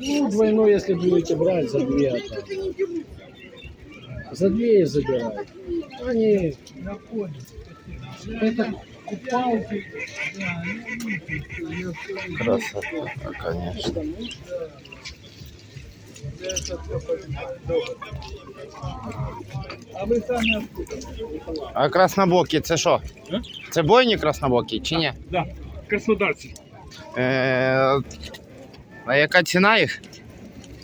Ну, двойной, если будете брать, за две отдам. За две и забирай. Они... Это купалки. Красота, конечно. А вы сами откуда? А краснобокі це що? А? Це бойні краснобокі чи ні? Да, краснодарцы. Е, а яка ціна їх?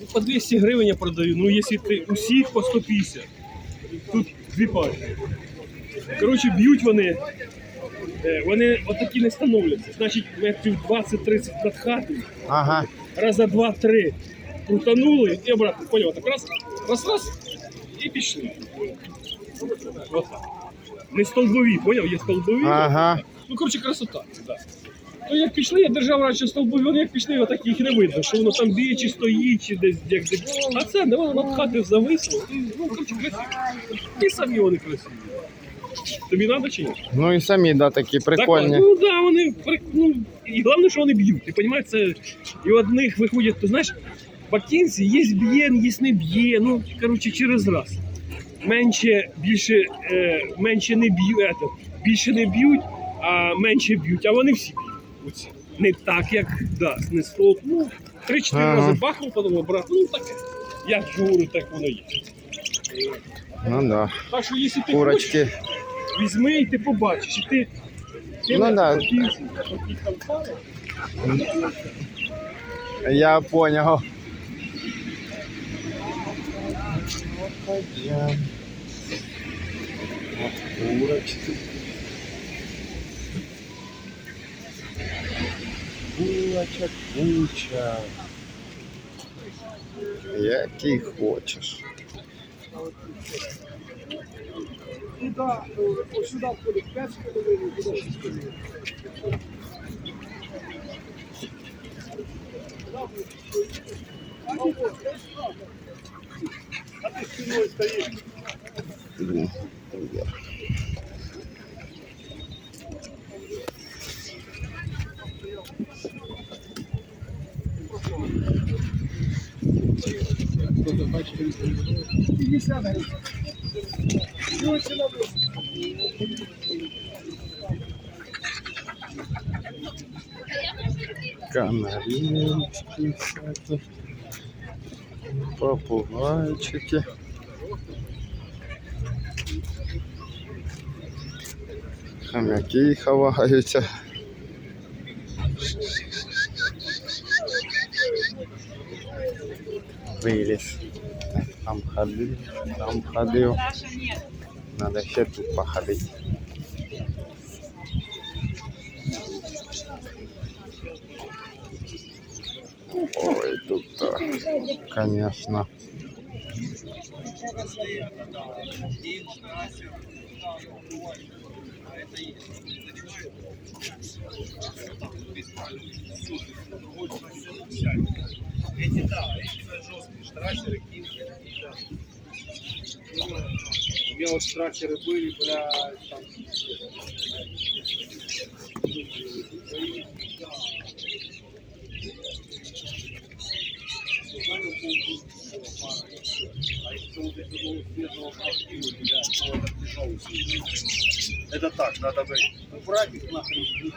Ну, По 200 гривень я продаю. Ну, якщо ти усіх по 150. Тут дві пари. Коротше, б'ють вони. е, Вони отакі не становляться. Значить, метрів 20-30 над хатою. Ага. Раза два-три крутанули і обратно. Поняв, так раз, раз, раз і пішли. От так. Не столбові, поняв? Є столбові. Ага. Ну, коротше, красота. Да. Ну, як пішли, я держав раніше стовбові, вони як пішли, отак їх не видно, що воно там б'є, чи стоїть, чи десь як де. А це не воно над хати зависло. І, ну, коротше, красиво. І самі вони красиві. Тобі треба чи ні? Ну і самі, да, такі прикольні. Так, ну так, да, вони при- ну, і головне, що вони б'ють. Ти розумієш, це і одних виходять, то знаєш, бакінці є б'єн, є не б'є, ну, коротше, через раз. Менше, більше, е, менше не б'ють, більше не б'ють, а менше б'ють, а вони всі б'ють. Оці. Не так, як да, не стол. Ну, три-чотири Ага. рази бахнув, потім обрати. Ну таке. Я ж говорю, так воно є. Ну да. Так що, якщо ти хочеш, візьми і ти побачиш. І ти, ти Ну да. такі там пали, Я понял. Курочки. Білочок куча. Який хочеш. А ти спиною стоїш. Блін, я. Канаринчики всякі. Попугайчики. Хомяки ховаються. Виліз. Там ходив, там ходив. Надо ще тут походити. Ой, тут, конечно. Эти, да, эти жесткие штрасеры, меня вот штрасеры были, бля, там. Это так, надо бы убрать их нахрен.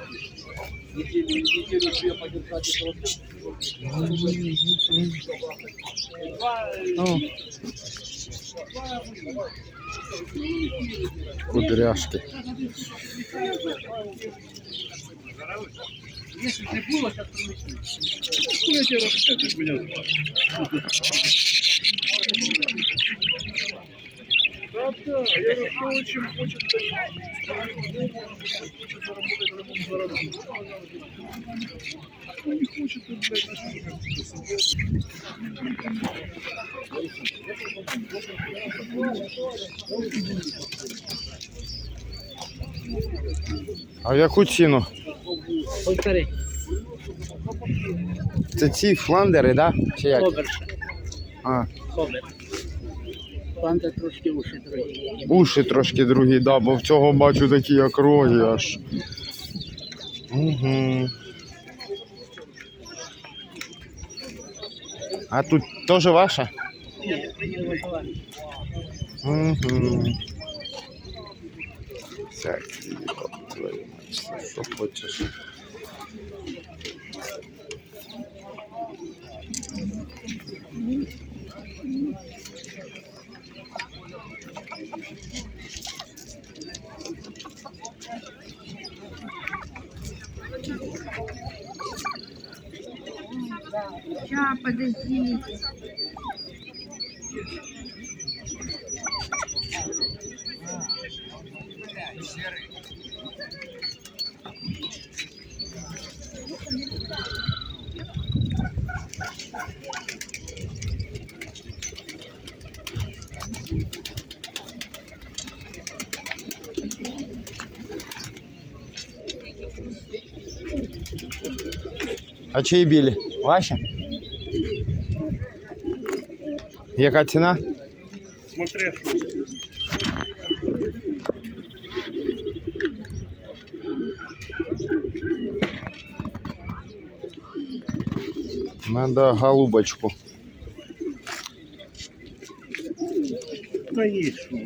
Неделю, неделю две подержать и просто. Ну, кудряшки. Если не сейчас принесу. Ну, я кто очень хочет, заработать. Не хочет, то, блядь, А в яку ціну? Полтори. Це ці фландери, да? Чи як? Оберше. А, Обер. Панда трошки уші другі. уші трошки другі, да, бо в цього бачу такі як роги аж. Угу. А тут теж ваша? Угу. Так, що хочеш. Сейчас, подожди. А чиї білі? Ваші? Яка ціна? Смотри, Надо голубочку. конечно.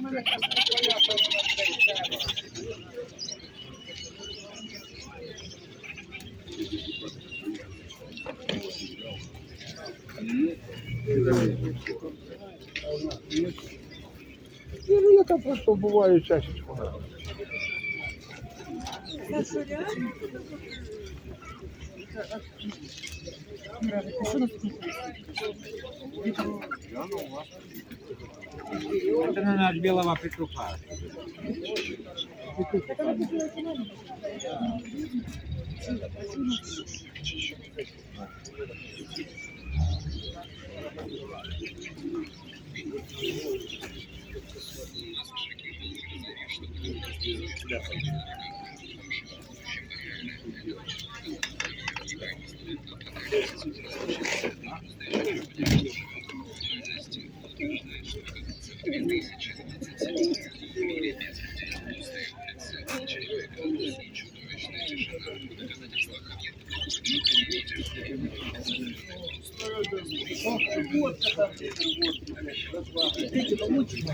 Ну, яка просто буває чашечку. Это, наверное, наш белого петуха. переводка там, где переводки, блядь, разлага. Идите, получим.